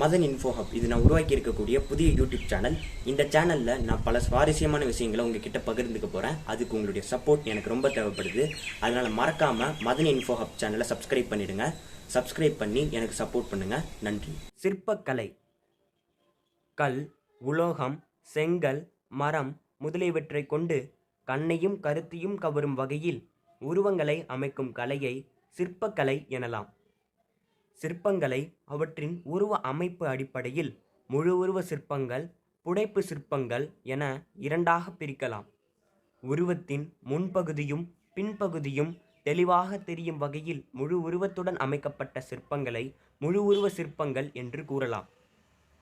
Madan info hub இது நான் உருவாக்கி இருக்கக்கூடிய புதிய யூடியூப் சேனல் இந்த சேனலில் நான் பல சுவாரஸ்யமான விஷயங்களை உங்ககிட்ட பகிர்ந்துக்க போகிறேன் அதுக்கு உங்களுடைய சப்போர்ட் எனக்கு ரொம்ப தேவைப்படுது. அதனால் மறக்காமல் மதன் இன்ஃபோ ஹப் சேனலை சப்ஸ்கிரைப் பண்ணிடுங்க. சப்ஸ்கிரைப் பண்ணி எனக்கு சப்போர்ட் பண்ணுங்க. நன்றி. சிற்பக்கலை கல் உலோகம் செங்கல் மரம் முதலியவற்றை கொண்டு கண்ணையும் கருத்தையும் கவரும் வகையில் உருவங்களை அமைக்கும் கலையை சிற்பக்கலை எனலாம். சிற்பங்களை அவற்றின் உருவ அமைப்பு அடிப்படையில் முழு உருவ சிற்பங்கள் புடைப்பு சிற்பங்கள் என இரண்டாக பிரிக்கலாம். உருவத்தின் முன்பகுதியும் பின்பகுதியும் தெளிவாக தெரியும் வகையில் முழு உருவத்துடன் அமைக்கப்பட்ட சிற்பங்களை முழு உருவ சிற்பங்கள் என்று கூறலாம்.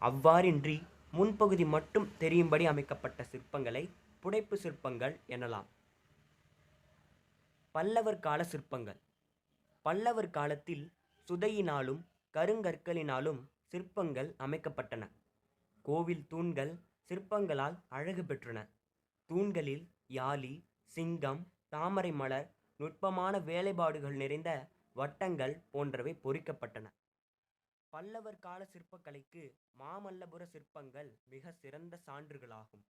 அவ்வாறின்றி முன்பகுதி மட்டும் தெரியும்படி அமைக்கப்பட்ட சிற்பங்களை புடைப்பு சிற்பங்கள் எனலாம். பல்லவர் கால சிற்பங்கள். பல்லவர் காலத்தில் சுதையினாலும் கருங்கற்களினாலும் சிற்பங்கள் அமைக்கப்பட்டன. கோவில் தூண்கள் சிற்பங்களால் அழகு பெற்றன. தூண்களில் யாழி சிங்கம் தாமரை மலர் நுட்பமான வேலைப்பாடுகள் நிறைந்த வட்டங்கள் போன்றவை பொறிக்கப்பட்டன. பல்லவர் கால சிற்பக்கலைக்கு மாமல்லபுர சிற்பங்கள் மிக சிறந்த சான்றுகளாகும்.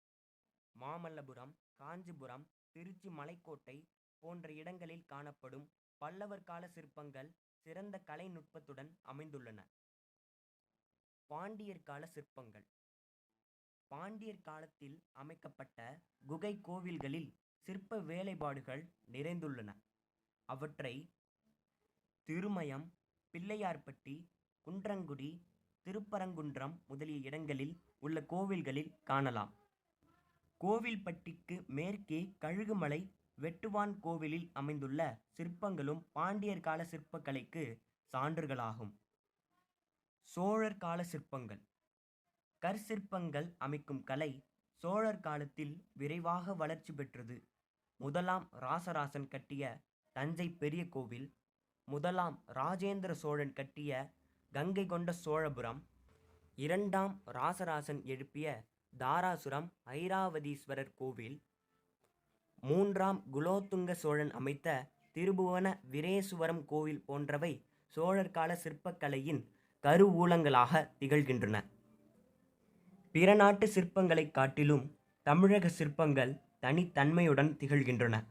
மாமல்லபுரம் காஞ்சிபுரம் திருச்சி மலைக்கோட்டை போன்ற இடங்களில் காணப்படும் பல்லவர் கால சிற்பங்கள் சிறந்த கலை நுட்பத்துடன் அமைந்துள்ளன. பாண்டியர் கால சிற்பங்கள். பாண்டியர் காலத்தில் அமைக்கப்பட்ட குகை கோவில்களில் சிற்ப வேலைப்பாடுகள் நிறைந்துள்ளன. அவற்றை திருமயம் பிள்ளையார்பட்டி குன்றங்குடி திருப்பரங்குன்றம் முதலிய இடங்களில் உள்ள கோவில்களில் காணலாம். கோவில்பட்டிக்கு மேற்கே கழுகுமலை வெட்டுவான் கோவிலில் அமைந்துள்ள சிற்பங்களும் பாண்டியர் கால சிற்பக்கலைக்கு சான்றுகளாகும். சோழர் கால சிற்பங்கள். கற்சிற்பங்கள் அமைக்கும் கலை சோழர் காலத்தில் விரைவாக வளர்ச்சி பெற்றது. முதலாம் ராசராசன் கட்டிய தஞ்சை பெரிய கோவில் முதலாம் ராஜேந்திர சோழன் கட்டிய கங்கை கொண்ட சோழபுரம் இரண்டாம் ராசராசன் எழுப்பிய தாராசுரம் ஐராவதீஸ்வரர் கோவில் மூன்றாம் குலோத்துங்க சோழன் அமைத்த திருபுவன வீரேசுவரம் கோவில் போன்றவை சோழர் கால சிற்பக்கலையின் கருவூலங்களாக திகழ்கின்றன. பிற நாட்டு சிற்பங்களைக் காட்டிலும் தமிழக சிற்பங்கள் தனித்தன்மையுடன் திகழ்கின்றன.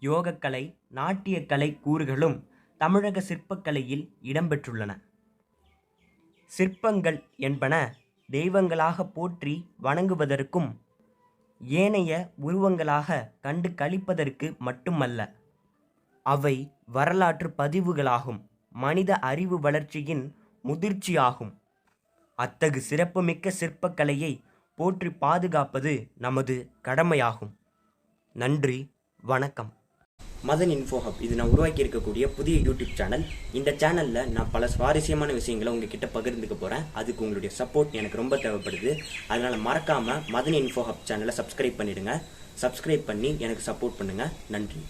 யோகக்கலை நாட்டியக்கலை கூறுகளும் தமிழக சிற்பக்கலையில் இடம்பெற்றுள்ளன. சிற்பங்கள் என்பன தெய்வங்களாக போற்றி வணங்குவதற்கும் ஏனைய உருவங்களாக கண்டு களிப்பதற்கு மட்டுமல்ல அவை வரலாற்று பதிவுகளாகும். மனித அறிவு வளர்ச்சியின் முதிர்ச்சியாகும். அத்தகு சிறப்புமிக்க சிற்பக்கலையை போற்றி பாதுகாப்பது நமது கடமையாகும். நன்றி வணக்கம். மதன் இன்ஃபோ ஹப் இது நான் உருவாக்கி இருக்கக்கூடிய புதிய யூடியூப் சேனல் இந்த சேனல்ல நான் பல சுவாரஸ்யமான விஷயங்களை உங்ககிட்ட பகிர்ந்துக்க போறேன். அதுக்கு உங்களுடைய சப்போர்ட் எனக்கு ரொம்ப தேவைப்படுது. அதனால மறக்காம மதன் இன்ஃபோ ஹப் சேனலை சப்ஸ்கிரைப் பண்ணிடுங்க. சப்ஸ்கிரைப் பண்ணி எனக்கு சப்போர்ட் பண்ணுங்க. நன்றி.